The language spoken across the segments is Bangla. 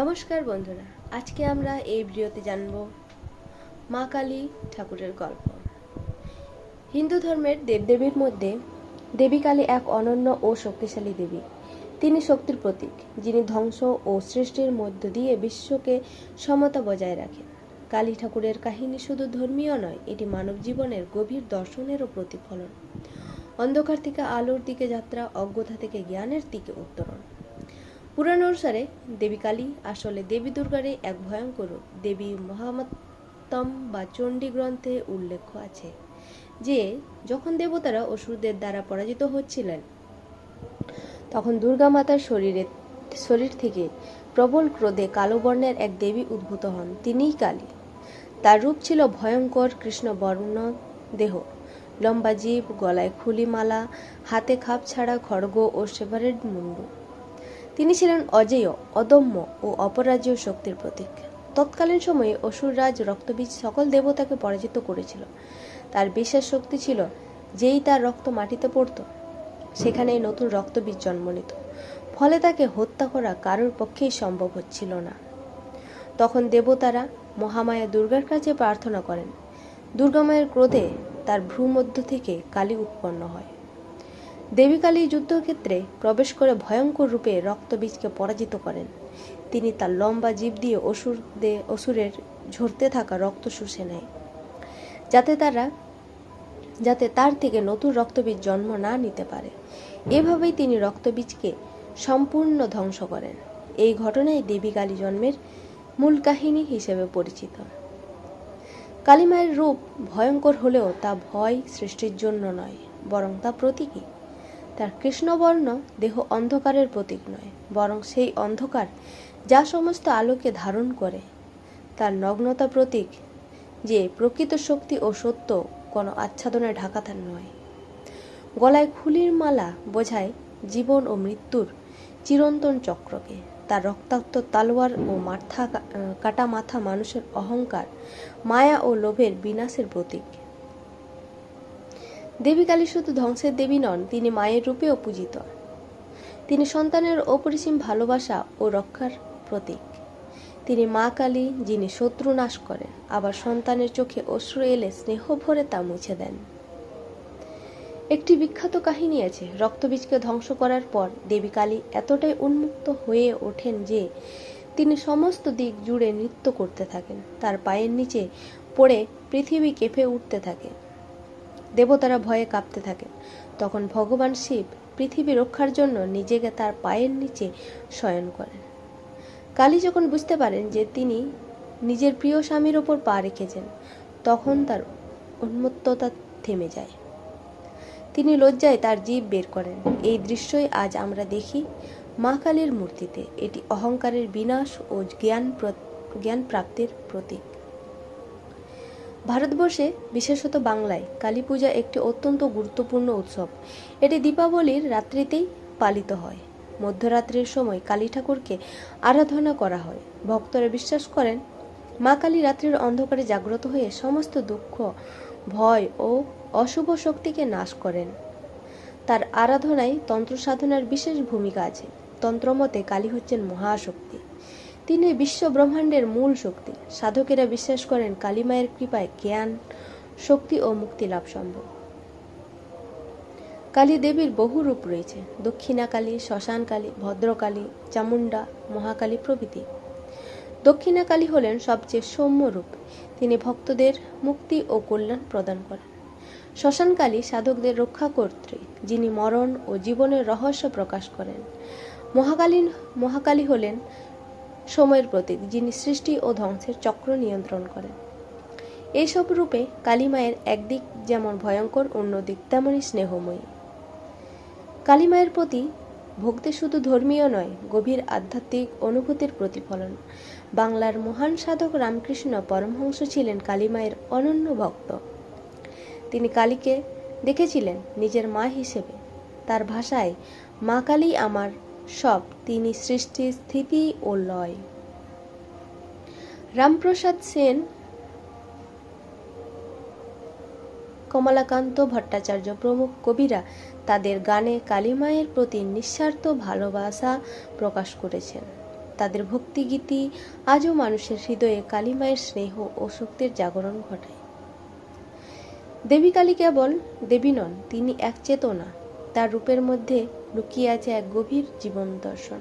নমস্কার বন্ধুরা, আজকে আমরা এই ভিডিওতে জানব মা কালী ঠাকুরের গল্প। হিন্দু ধর্মের দেবদেবীর মধ্যে দেবী কালী এক অনন্য ও শক্তিশালী দেবী। তিনি শক্তির প্রতীক, যিনি ধ্বংস ও সৃষ্টির মধ্য দিয়ে বিশ্বকে সমতা বজায় রাখেন। কালী ঠাকুরের কাহিনী শুধু ধর্মীয় নয়, এটি মানব জীবনের গভীর দর্শনেরও প্রতিফলন। অন্ধকার থেকে আলোর দিকে যাত্রা, অজ্ঞতা থেকে জ্ঞানের দিকে উত্তরণ। পুরাণ অনুসারে দেবী কালী আসলে দেবী দুর্গারই এক ভয়ঙ্কর দেবী মহাত্তম বা চণ্ডী গ্রন্থে উল্লেখ আছে, যে যখন দেবতারা অসুরদের দ্বারা পরাজিত হচ্ছিলেন, তখন দুর্গা মাতার শরীরে, শরীর থেকে প্রবল ক্রোধে কালো বর্ণের এক দেবী উদ্ভূত হন, তিনিই কালী। তার রূপ ছিল ভয়ঙ্কর কৃষ্ণ বর্ণ দেহ, লম্বা জীব, গলায় খুলি মালা হাতে খাপ ছাড়া খড়গ ও সেভারের মুন্ডু। তিনি ছিলেন অজেয়, অদম্য ও অপরাজ্য শক্তির প্রতীক। তৎকালীন সময়ে অসুররাজ রক্তবীজ সকল দেবতাকে পরাজিত করেছিল। তার বিশেষ শক্তি ছিল, যেই তার রক্ত মাটিতে পড়ত, সেখানেই নতুন রক্তবীজ জন্ম নিত। ফলে তাকে হত্যা করা কারোর পক্ষেই সম্ভব হচ্ছিল না। তখন দেবতারা মহামায়া দুর্গার কাছে প্রার্থনা করেন দুর্গামায়ের ক্রোধে তার ভ্রুমধ্য থেকে কালী উৎপন্ন হয়। দেবী কালী যুদ্ধক্ষেত্রে প্রবেশ করে ভয়ঙ্কর রূপে রক্তবীজকে পরাজিত করেন। তিনি তার লম্বা জীব দিয়ে অসুরদের অসুরের ঝরতে থাকা রক্ত শুষে নেয়। যাতে তারা, যাতে তার থেকে নতুন রক্তবীজ জন্ম না নিতে পারে। এভাবেই তিনি রক্তবীজকে সম্পূর্ণ ধ্বংস করেন। এই ঘটনাই দেবী কালী জন্মের মূল কাহিনী হিসেবে পরিচিত। কালীমায়ের রূপ ভয়ঙ্কর হলেও তা ভয় সৃষ্টির জন্য নয়, বরং তা প্রতীকী। তার কৃষ্ণবর্ণ দেহ অন্ধকারের প্রতীক নয়, বরং সেই অন্ধকার যা সমস্ত আলোকে ধারণ করে। তার নগ্নতা প্রতীক, যে প্রকৃত শক্তি ও সত্য কোনো আচ্ছাদনে ঢাকা ঢাকাতার নয়। গলায় খুলির মালা বোঝায় জীবন ও মৃত্যুর চিরন্তন চক্রকে। তার রক্তাক্ত তালোয়ার ও মাথা কাটা মাথা মানুষের অহংকার, মায়া ও লোভের বিনাশের প্রতীক। দেবী কালী শুধু ধ্বংসের দেবী নন, তিনি মায়ের রূপেও পূজিত। তিনি সন্তানের অপরিসীম ভালোবাসা ও রক্ষার প্রতীক। তিনি মা কালী, যিনি শত্রু নাশ করেন, আবার সন্তানের চোখে অশ্রু এলে স্নেহ ভরে তা মুছে দেন। একটি বিখ্যাত কাহিনী আছে, রক্তবীজকে ধ্বংস করার পর দেবী কালী এতটাই উন্মুক্ত হয়ে ওঠেন যে তিনি সমস্ত দিক জুড়ে নৃত্য করতে থাকেন, তার পায়ের নিচে পড়ে পৃথিবী কেঁপে উঠতে থাকে। দেবতারা ভয়ে কাঁপতে থাকেন তখন ভগবান শিব পৃথিবী রক্ষার জন্য নিজেকে তার পায়ের নিচে শয়ন করেন। কালী যখন বুঝতে পারেন যে তিনি নিজের প্রিয় স্বামীর ওপর পা রেখেছেন, তখন তার উন্মত্ততা থেমে যায়। তিনি লজ্জায় তার জীব বের করেন। এই দৃশ্যই আজ আমরা দেখি মা কালীর মূর্তিতে। এটি অহংকারের বিনাশ ও জ্ঞান জ্ঞান প্রাপ্তির প্রতীক। ভারতবর্ষে বিশেষত বাংলায় কালী পূজা একটি অত্যন্ত গুরুত্বপূর্ণ উৎসব। এটি দীপাবলির রাত্রিতেই পালিত হয়। মধ্যরাত্রির সময় কালী ঠাকুরকে আরাধনা করা হয়। ভক্তরা বিশ্বাস করেন, মা কালী রাত্রির অন্ধকারে জাগ্রত হয়ে সমস্ত দুঃখ, ভয় ও অশুভ শক্তিকে নাশ করেন। তার আরাধনায় তন্ত্র সাধনার বিশেষ ভূমিকা আছে। তন্ত্রমতে কালী হচ্ছেন মহাশক্তি। তিনি বিশ্ব ব্রহ্মাণ্ডের মূল শক্তি। সাধকেরা বিশ্বাস করেন কালীমায়ের কৃপায় জ্ঞান, শক্তি ও মুক্তি লাভ সম্ভব। কালী দেবীর বহু রূপ রয়েছে। দক্ষিণা কালী শ্মশান কালী ভদ্রকালী চামুন্ডা মহাকালী প্রভৃতি। দক্ষিণা কালী হলেন সবচেয়ে সৌম্য রূপ। তিনি ভক্তদের মুক্তি ও কল্যাণ প্রদান করেন। শ্মশানকালী সাধকদের রক্ষা কর্ত্রী, যিনি মরণ ও জীবনের রহস্য প্রকাশ করেন। মহাকালীন মহাকালী হলেন সময়ের প্রতীক, যিনি সৃষ্টি ও ধ্বংসের চক্র নিয়ন্ত্রণ করেন। এইসব রূপে কালীমায়ের একদিক যেমন ভয়ঙ্কর, অন্যদিক তেমনই স্নেহময়ী। কালীমায়ের প্রতি ভক্তি শুধু ধর্মীয় নয়, গভীর আধ্যাত্মিক অনুভূতির প্রতিফলন। বাংলার মহান সাধক রামকৃষ্ণ পরমহংস ছিলেন কালীমায়ের অনন্য ভক্ত। তিনি কালীকে দেখেছিলেন নিজের মা হিসেবে। তার ভাষায়, মা কালী আমার সব তিনি সৃষ্টি, স্থিতি ও লয়। রামপ্রসাদ সেন, কমলাকান্ত ভট্টাচার্য প্রমুখ কবিরা তাদের গানে কালীমায়ের প্রতি নিঃস্বার্থ ভালোবাসা প্রকাশ করেছেন। তাদের ভক্তিগীতি আজও মানুষের হৃদয়ে কালীমায়ের স্নেহ ও শক্তির জাগরণ ঘটায়। দেবী কালী কেবল দেবী নন, তিনি এক চেতনা। তার রূপের মধ্যে লুকিয়ে আছে এক গভীর জীবন দর্শন।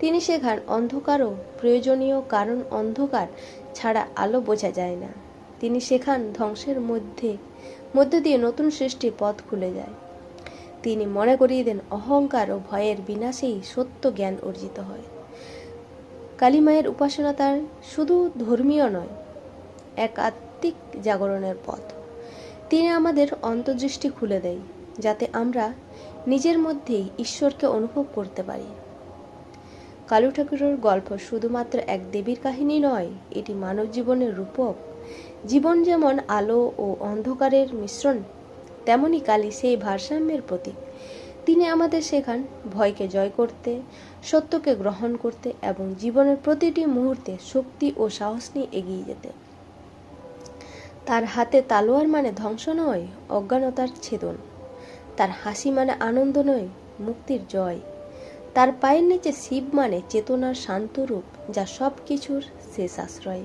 তিনি শেখান অন্ধকারও প্রয়োজনীয় কারণ অন্ধকার ছাড়া আলো বোঝা যায় না। তিনি শেখান ধ্বংসের মধ্যে, মধ্য দিয়ে নতুন সৃষ্টির পথ খুলে যায় তিনি মনে করিয়ে দেন, অহংকার ও ভয়ের বিনাশেই সত্য জ্ঞান অর্জিত হয়। কালীমায়ের উপাসনা তার শুধু ধর্মীয় নয় এক আত্মিক জাগরণের পথ। তিনি আমাদের অন্তর্দৃষ্টি খুলে দেয়, যাতে আমরা নিজের মধ্যেই ঈশ্বরকে অনুভব করতে পারি। কালু ঠাকুরের গল্প শুধুমাত্র এক দেবীর কাহিনী নয়, এটি মানব জীবনের রূপক। জীবন যেমন আলো ও অন্ধকারের মিশ্রণ, তেমনি কালী সেই ভারসাম্যের প্রতীক। তিনি আমাদের শেখান ভয়কে জয় করতে, সত্যকে গ্রহণ করতে এবং জীবনের প্রতিটি মুহূর্তে শক্তি ও সাহস নিয়ে এগিয়ে যেতে। তার হাতে তালোয়ার মানে ধ্বংস নয়, অজ্ঞানতার ছেদন। তার হাসি মানে আনন্দ নয়, মুক্তির জয়। তার পায়ের নিচে শিব মানে চেতনার শান্ত রূপ, যা সব কিছুর শেষ আশ্রয়।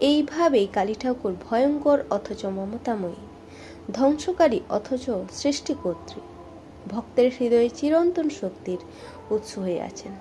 এইভাবেই কালী ঠাকুর ভয়ঙ্কর অথচ মমতাময়ী, ধ্বংসকারী অথচ সৃষ্টিকর্ত্রী। ভক্তের হৃদয়ে চিরন্তন শক্তির উৎস হয়ে আছেন।